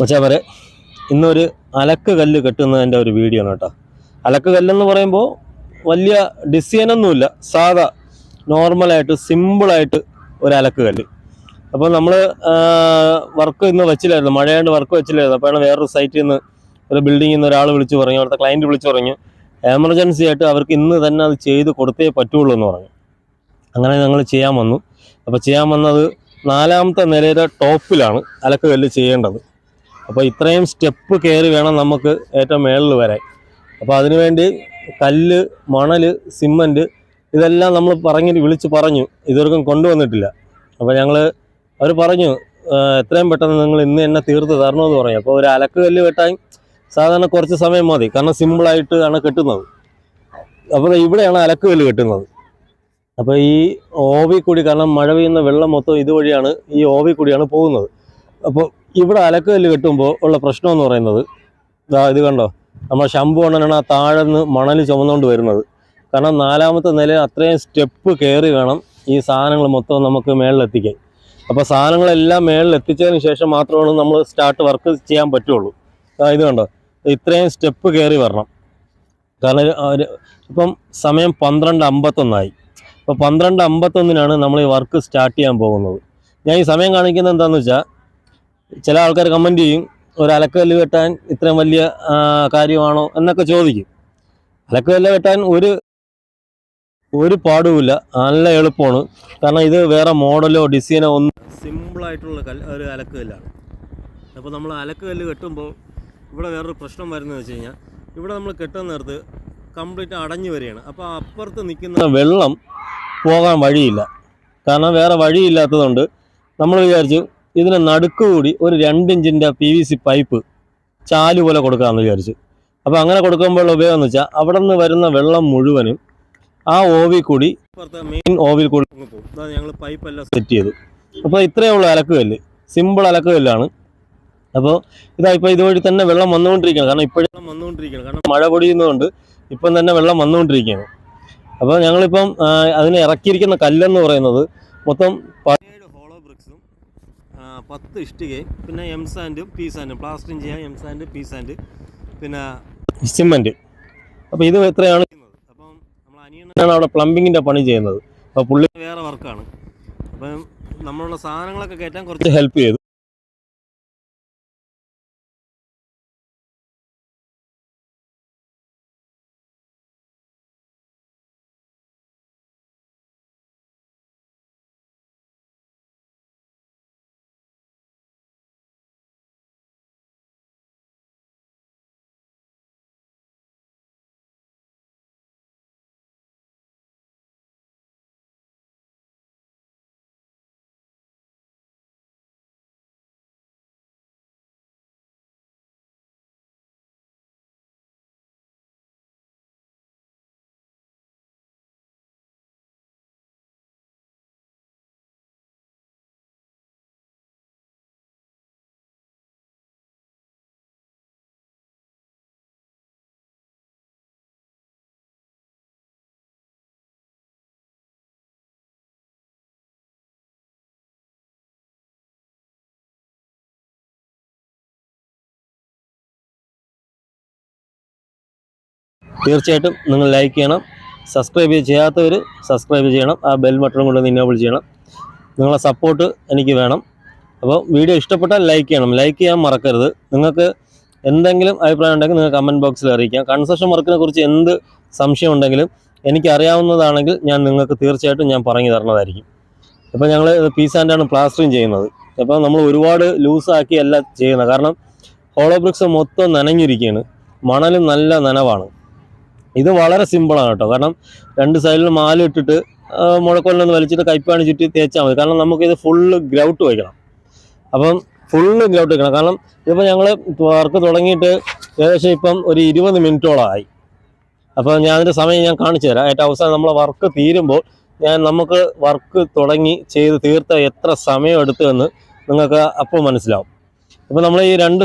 മച്ചാവരെ ഇന്നൊരു അലക്ക് കല്ല് കെട്ടുന്നതിന്റെ ഒരു വീഡിയോ ആണ് കേട്ടോ. അലക്ക് കല്ലെന്ന് പറയുമ്പോൾ വലിയ ഡിസൈനൊന്നുമില്ല സാധാ നോർമലായിട്ട് സിമ്പിളായിട്ട് ഒരു അലക്ക് കല്ല് അപ്പോൾ നമ്മൾ വർക്ക് ഇന്ന് വെച്ചില്ലായിരുന്നു. മഴയായിട്ട് വർക്ക് വെച്ചില്ലായിരുന്നു. അപ്പോഴാണ് വേറൊരു സൈറ്റിൽ നിന്ന് ഒരു ബിൽഡിങ്ങിൽ നിന്ന് ഒരാൾ വിളിച്ച് പറഞ്ഞു. അവിടുത്തെ ക്ലയന്റ് വിളിച്ച് പറഞ്ഞു. എമർജൻസി ആയിട്ട് അവർക്ക് ഇന്ന് തന്നെ അത് ചെയ്ത് കൊടുത്തേ പറ്റുള്ളൂ എന്ന് പറഞ്ഞു. അങ്ങനെ ഞങ്ങൾ ചെയ്യാൻ വന്നു. അപ്പോൾ ചെയ്യാൻ വന്നത് നാലാമത്തെ നിലയുടെ ടോപ്പിലാണ് അലക്ക് കല്ല് ചെയ്യേണ്ടത്. അപ്പോൾ ഇത്രയും സ്റ്റെപ്പ് കയറി വേണം നമുക്ക് ഏറ്റവും മേളിൽ വരാൻ അപ്പോൾ അതിനുവേണ്ടി കല്ല് മണൽ സിമന്റ് ഇതെല്ലാം നമ്മൾ പറഞ്ഞ് വിളിച്ച് പറഞ്ഞു. ഇതുവർക്കും കൊണ്ടുവന്നിട്ടില്ല. അപ്പോൾ ഞങ്ങൾ അവർ പറഞ്ഞു എത്രയും പെട്ടെന്ന് നിങ്ങൾ ഇന്ന് എന്നെ തീർത്ത് തരണമെന്ന് പറഞ്ഞു. അപ്പോൾ ഒരു അലക്ക് കല്ല് വെട്ടാൻ സാധാരണ കുറച്ച് സമയം മതി. കാരണം സിമ്പിളായിട്ട് ആണ് കെട്ടുന്നത്. അപ്പോൾ ഇവിടെയാണ് അലക്ക് കല്ല് കെട്ടുന്നത്. അപ്പോൾ ഈ ഓവി കൂടി കാരണം മഴ പെയ്യുന്ന വെള്ളം മൊത്തം ഇതുവഴിയാണ് ഈ ഓവി കൂടിയാണ് പോകുന്നത്. അപ്പോൾ ഇവിടെ അലക്കുകല്ല് കെട്ടുമ്പോൾ ഉള്ള പ്രശ്നം എന്ന് പറയുന്നത്. ഇതാ ഇത് കണ്ടോ? നമ്മൾ ശംഭു ആ താഴെ നിന്ന് മണൽ ചുമന്നുകൊണ്ട് വരുന്നത്. കാരണം നാലാമത്തെ നില അത്രയും സ്റ്റെപ്പ് കയറി വേണം ഈ സാധനങ്ങൾ മൊത്തം നമുക്ക് മേളിലെത്തിക്കാൻ. അപ്പോൾ സാധനങ്ങളെല്ലാം മേളിലെത്തിച്ചതിന് ശേഷം മാത്രമാണ് നമ്മൾ സ്റ്റാർട്ട് വർക്ക് ചെയ്യാൻ പറ്റുള്ളൂ. ഇത് കണ്ടോ? ഇത്രയും സ്റ്റെപ്പ് കയറി വരണം. കാരണം ഇപ്പം സമയം പന്ത്രണ്ട് അമ്പത്തൊന്നായി അപ്പോൾ പന്ത്രണ്ട് അമ്പത്തൊന്നിനാണ് നമ്മൾ ഈ വർക്ക് സ്റ്റാർട്ട് ചെയ്യാൻ പോകുന്നത്. ഞാൻ ഈ സമയം കാണിക്കുന്നത് എന്താണെന്ന് വെച്ചാൽ ചില ആൾക്കാർ കമന്റ് ചെയ്യും ഒരു അലക്കല്ല് വെട്ടാൻ ഇത്രയും വലിയ കാര്യമാണോ എന്നൊക്കെ ചോദിക്കും. അലക്കല്ല് വെട്ടാൻ ഒരു ഒരു പാടുമില്ല നല്ല എളുപ്പമാണ്. കാരണം ഇത് വേറെ മോഡലോ ഡിസൈനോ ഒന്നും സിമ്പിളായിട്ടുള്ള കല്ല് ഒരു അലക്കല്ലാണ്. അപ്പോൾ നമ്മൾ അലക്കല്ല് കെട്ടുമ്പോൾ ഇവിടെ വേറൊരു പ്രശ്നം വരുന്നത് വെച്ച് കഴിഞ്ഞാൽ ഇവിടെ നമ്മൾ കെട്ടുന്ന നേരത്ത് കംപ്ലീറ്റ് അടഞ്ഞു വരികയാണ്. അപ്പോൾ അപ്പുറത്ത് നിൽക്കുന്ന വെള്ളം പോകാൻ വഴിയില്ല. കാരണം വേറെ വഴിയില്ലാത്തതുകൊണ്ട് നമ്മൾ വിചാരിച്ചു ഇതിന് നടുക്ക് കൂടി ഒരു രണ്ടിഞ്ചിന്റെ പി വി സി പൈപ്പ് ചാൽ പോലെ കൊടുക്കാമെന്ന് വിചാരിച്ചു. അപ്പോൾ അങ്ങനെ കൊടുക്കുമ്പോഴുള്ള ഉപയോഗം എന്ന് വെച്ചാൽ അവിടെ നിന്ന് വരുന്ന വെള്ളം മുഴുവനും ആ ഓവിൽ കൂടി മെയിൻ ഓവിൽ കൂടി പോകും. അതാണ് ഞങ്ങൾ പൈപ്പെല്ലാം സെറ്റ് ചെയ്തു. അപ്പോൾ ഇത്രയേ ഉള്ളൂ അലക്കുകല്ല് സിമ്പിൾ അലക്കുകല്ലാണ് അപ്പോൾ ഇതാ ഇപ്പോൾ ഇതുവഴി തന്നെ വെള്ളം വന്നുകൊണ്ടിരിക്കുകയാണ്. കാരണം ഇപ്പോഴും വന്നുകൊണ്ടിരിക്കുകയാണ്. കാരണം മഴ പൊടിയുന്നതുകൊണ്ട് ഇപ്പം തന്നെ വെള്ളം വന്നുകൊണ്ടിരിക്കുകയാണ്. അപ്പോൾ ഞങ്ങളിപ്പം അതിനെ ഇറക്കിയിരിക്കുന്ന കല്ലെന്ന് പറയുന്നത് മൊത്തം പത്ത് ഇഷ്ടികയും പിന്നെ എം സാൻഡും പി സാൻഡും പ്ലാസ്റ്ററിങ് ചെയ്യാൻ എം സാൻഡ് പി സാൻഡ് പിന്നെ സിമന്റ് അപ്പോൾ ഇത് എത്രയാണ്? അപ്പം നമ്മൾ അനിയനാണ് അവിടെ പ്ലംബിങ്ങിന്റെ പണി ചെയ്യുന്നത്. അപ്പോൾ പുള്ളി വേറെ വർക്കാണ് അപ്പം നമ്മളുള്ള സാധനങ്ങളൊക്കെ കയറ്റാൻ കുറച്ച് ഹെൽപ്പ് ചെയ്തു. തീർച്ചയായിട്ടും നിങ്ങൾ ലൈക്ക് ചെയ്യണം. സബ്സ്ക്രൈബ് ചെയ്യാത്തവർ സബ്സ്ക്രൈബ് ചെയ്യണം. ആ ബെൽ ബട്ടൺ കൊണ്ട് ഇനേബിൾ ചെയ്യണം. നിങ്ങളെ സപ്പോർട്ട് എനിക്ക് വേണം. അപ്പോൾ വീഡിയോ ഇഷ്ടപ്പെട്ടാൽ ലൈക്ക് ചെയ്യണം. ലൈക്ക് ചെയ്യാൻ മറക്കരുത്. നിങ്ങൾക്ക് എന്തെങ്കിലും അഭിപ്രായം ഉണ്ടെങ്കിൽ നിങ്ങൾ കമന്റ് ബോക്സിൽ അറിയിക്കാം. കൺസ്ട്രക്ഷൻ വർക്കിനെ കുറിച്ച് എന്ത് സംശയം ഉണ്ടെങ്കിലും എനിക്കറിയാവുന്നതാണെങ്കിൽ ഞാൻ നിങ്ങൾക്ക് തീർച്ചയായിട്ടും ഞാൻ പറഞ്ഞു തരണതായിരിക്കും. അപ്പോൾ ഞങ്ങൾ പീസ് ആൻഡാണ് പ്ലാസ്റ്ററിങ് ചെയ്യുന്നത്. അപ്പോൾ നമ്മൾ ഒരുപാട് ലൂസാക്കി അല്ല ചെയ്യുന്നത്. കാരണം ഹോളോ ബ്രിക്സ് മൊത്തം നനഞ്ഞിരിക്കുകയാണ്. മണലും നല്ല നനവാണ്. ഇത് വളരെ സിമ്പിളാണ് കേട്ടോ. കാരണം രണ്ട് സൈഡിൽ മാല ഇട്ടിട്ട് മുഴക്കൊല്ലൊന്ന് വലിച്ചിട്ട് കൈപ്പാണി ചുറ്റി തേച്ചാൽ മതി. കാരണം നമുക്കിത് ഫുള്ള് ഗ്രൗട്ട് വയ്ക്കണം. അപ്പം ഫുള്ള് ഗ്രൗട്ട് വയ്ക്കണം. കാരണം ഇതിപ്പോൾ ഞങ്ങൾ വർക്ക് തുടങ്ങിയിട്ട് ഏകദേശം ഇപ്പം ഒരു ഇരുപത് മിനിറ്റോളം ആയി. അപ്പോൾ ഞാൻ അതിന്റെ സമയം ഞാൻ കാണിച്ചു തരാം. ഏറ്റവും അവസാനം നമ്മളെ വർക്ക് തീരുമ്പോൾ ഞാൻ നമുക്ക് വർക്ക് തുടങ്ങി ചെയ്ത് തീർത്ത എത്ര സമയം എടുത്തു എന്ന് നിങ്ങൾക്ക് അപ്പോൾ മനസ്സിലാവും. അപ്പോൾ നമ്മൾ ഈ രണ്ട്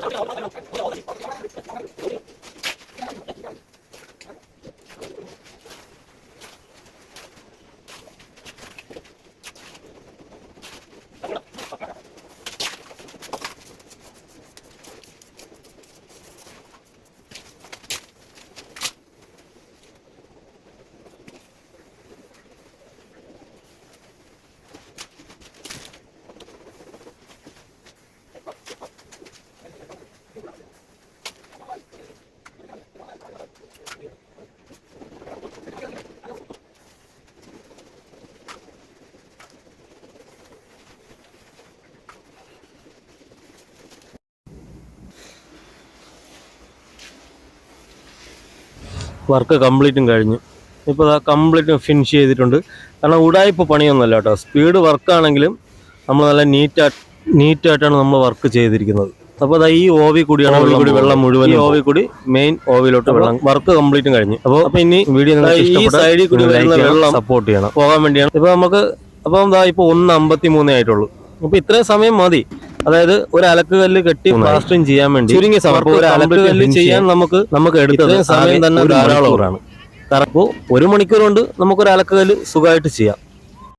危ない危ない危ない危ない危ない危ない危ない危ない危ない危ない危ない危ない危ない危ない危ない危ない危ない危ない വർക്ക് കംപ്ലീറ്റും കഴിഞ്ഞു. ഇപ്പോൾ അത് കംപ്ലീറ്റ് ഫിനിഷ് ചെയ്തിട്ടുണ്ട്. കാരണം ഉടായ്പ പണിയൊന്നുമല്ല കേട്ടോ. സ്പീഡ് വർക്കാണെങ്കിലും നമ്മൾ നല്ല നീറ്റാ നീറ്റായിട്ടാണ് നമ്മൾ വർക്ക് ചെയ്തിരിക്കുന്നത്. അപ്പോൾ അതാ ഈ ഓവി കൂടിയാണ് കൂടി വെള്ളം മുഴുവൻ ഈ ഓവി കൂടി മെയിൻ ഓവിയിലോട്ട് വെള്ളം വർക്ക് കംപ്ലീറ്റും കഴിഞ്ഞു. അപ്പോൾ അപ്പോൾ ഇനി വീഡിയോ ഈ സൈഡിൽ കൂടി വരുന്ന വെള്ളം സപ്പോർട്ട് ചെയ്യണം. പോകാൻ വേണ്ടിയാണ്. ഇപ്പോൾ നമുക്ക് അപ്പം ഇപ്പോൾ ഇപ്പൊ ഒന്ന് അമ്പത്തി മൂന്നേ ആയിട്ടുള്ളൂ. അപ്പോൾ ഇത്രയും സമയം മതി. അതായത് ഒരു അലക്ക് കല്ല് കെട്ടി പ്ലാസ്റ്ററിങ് ചെയ്യാൻ വേണ്ടി ചുരുങ്ങിയ സമയം. ഒരു complete അലക്ക് കല്ല് ചെയ്യാൻ നമുക്ക് നമുക്ക് എടുത്തത് സമയം തന്നെ ഒരു ധാരാളമാണ്. കാരണം ഒരു മണിക്കൂർ കൊണ്ട് നമുക്കൊരു അലക്ക് കല്ല് സുഖമായിട്ട് ചെയ്യാം.